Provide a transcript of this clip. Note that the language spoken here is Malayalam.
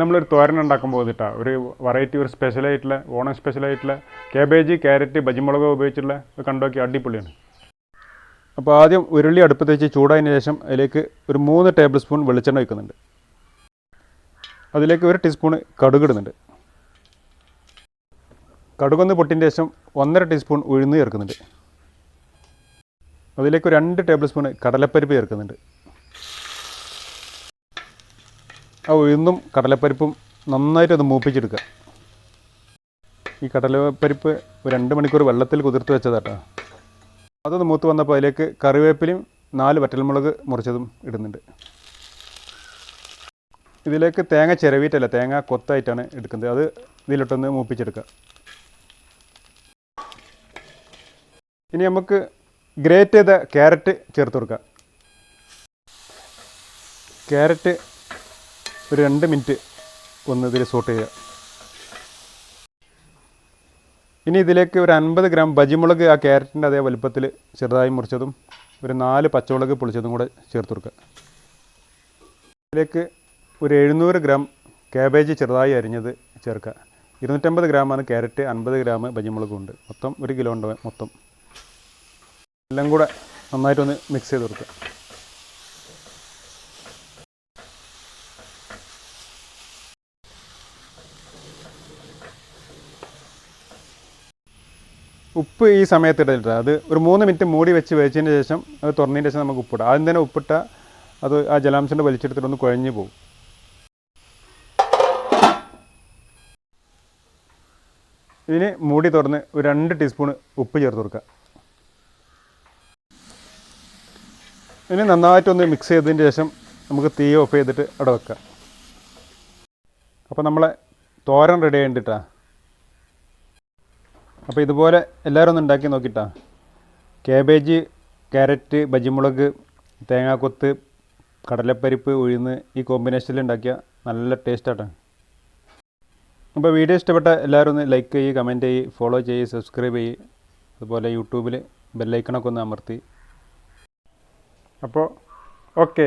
നമ്മളൊരു തോരൻ ഉണ്ടാക്കുമ്പോൾ ഒരു വെറൈറ്റി ഒരു സ്പെഷ്യലായിട്ടുള്ള ഓണം സ്പെഷ്യലായിട്ടുള്ള കാബേജ് ക്യാരറ്റ് ബജിമുളക് ഉപയോഗിച്ചുള്ള കണ്ടോക്കി അടിപൊളിയാണ്. അപ്പോൾ ആദ്യം ഉരുളി അടുപ്പത്ത് വെച്ച് ചൂടായതിന് ശേഷം അതിലേക്ക് ഒരു മൂന്ന് ടേബിൾ സ്പൂൺ വെളിച്ചെണ്ണ വയ്ക്കുന്നുണ്ട് അതിലേക്ക് ഒരു ടീസ്പൂൺ കടുക് ഇടുന്നുണ്ട്. കടുകൊന്ന് പൊട്ടിന്റെ ശേഷം ഒന്നര ടീസ്പൂൺ ഉഴുന്ന് ചേർക്കുന്നുണ്ട്. അതിലേക്ക് രണ്ട് ടേബിൾ സ്പൂൺ കടലപ്പരിപ്പ് ചേർക്കുന്നുണ്ട്. ആ ഉഴുന്നും കടലപ്പരിപ്പും നന്നായിട്ട് ഒന്ന് മൂപ്പിച്ചെടുക്കുക. ഈ കടലപ്പരിപ്പ് രണ്ട് മണിക്കൂർ വെള്ളത്തിൽ കുതിർത്ത് വെച്ചതാട്ടോ. അതൊന്ന് മൂത്ത് വന്നപ്പോൾ അതിലേക്ക് കറിവേപ്പിലയും നാല് വറ്റൽമുളക് മുറിച്ചതും ഇടുന്നുണ്ട്. ഇതിലേക്ക് തേങ്ങ ചിരവിയിട്ടല്ല തേങ്ങ കൊത്തായിട്ടാണ് എടുക്കുന്നത്. അത് ഇതിലിട്ടൊന്ന് മൂപ്പിച്ചെടുക്കുക. ഇനി നമുക്ക് ഗ്രേറ്റ് ചെയ്ത ക്യാരറ്റ് ചേർത്ത് കൊടുക്കുക ക്യാരറ്റ് ഒരു രണ്ട് മിനിറ്റ് ഒന്ന് ഇതിൽ സോട്ട് ചെയ്യുക. ഇനി ഇതിലേക്ക് ഒരു അൻപത് ഗ്രാം ബജിമുളക് ആ ക്യാരറ്റിന്റെ അതേ വലുപ്പത്തിൽ ചെറുതായി മുറിച്ചതും ഒരു നാല് പച്ചമുളക് പൊളിച്ചതും കൂടെ ചേർത്ത് കൊടുക്കുക. ഇതിലേക്ക് ഒരു എഴുന്നൂറ് ഗ്രാം കാബേജ് ചെറുതായി അരിഞ്ഞത് ചേർക്കുക. ഇരുന്നൂറ്റമ്പത് ഗ്രാമാണ് ക്യാരറ്റ് അൻപത് ഗ്രാം ബജിമുളകും ഉണ്ട്. മൊത്തം ഒരു കിലോ ഉണ്ട് മൊത്തം? എല്ലാം കൂടെ നന്നായിട്ടൊന്ന് മിക്സ് ചെയ്ത് കൊടുക്കുക. ഉപ്പ് ഈ സമയത്ത് ഇടരുത് അത് ഒരു മൂന്ന് മിനിറ്റ് മൂടി വെച്ച് വെച്ചതിന് ശേഷം അത് തുറന്നതിന് ശേഷം നമുക്ക് ഉപ്പിടാം. ആദ്യം തന്നെ ഉപ്പിട്ട അത് ആ ജലാംശം വലിച്ചെടുത്തിട്ട് ഒന്ന് കുഴഞ്ഞു പോകും ഇതിന് മൂടി തുറന്ന് ഒരു രണ്ട് ടീസ്പൂൺ ഉപ്പ് ചേർത്ത് കൊടുക്കുക. ഇനി നന്നായിട്ടൊന്ന് മിക്സ് ചെയ്തതിന് ശേഷം നമുക്ക് തീ ഓഫ് ചെയ്തിട്ട് അവിടെ വെക്കാം അപ്പോൾ നമ്മളെ തോരൻ റെഡി ആയിട്ടാ അപ്പോൾ ഇതുപോലെ എല്ലാവരും ഒന്ന് ഉണ്ടാക്കി നോക്കിട്ടാ. കാബേജ് ക്യാരറ്റ് ബജിമുളക് തേങ്ങാക്കൊത്ത് കടലപ്പരിപ്പ് ഉഴുന്ന് ഈ കോമ്പിനേഷനിൽ ഉണ്ടാക്കിയ നല്ല ടേസ്റ്റാട്ടോ അപ്പോൾ വീഡിയോ ഇഷ്ടപ്പെട്ട എല്ലാവരും ഒന്ന് ലൈക്ക് ചെയ്യുക കമന്റ് ചെയ്യുക ഫോളോ ചെയ്യുക സബ്സ്ക്രൈബ് ചെയ്യുക അതുപോലെ യൂട്യൂബിൽ ബെല്ലൈക്കണൊക്കെ ഒന്ന് അമർത്തി. അപ്പോൾ ഓക്കെ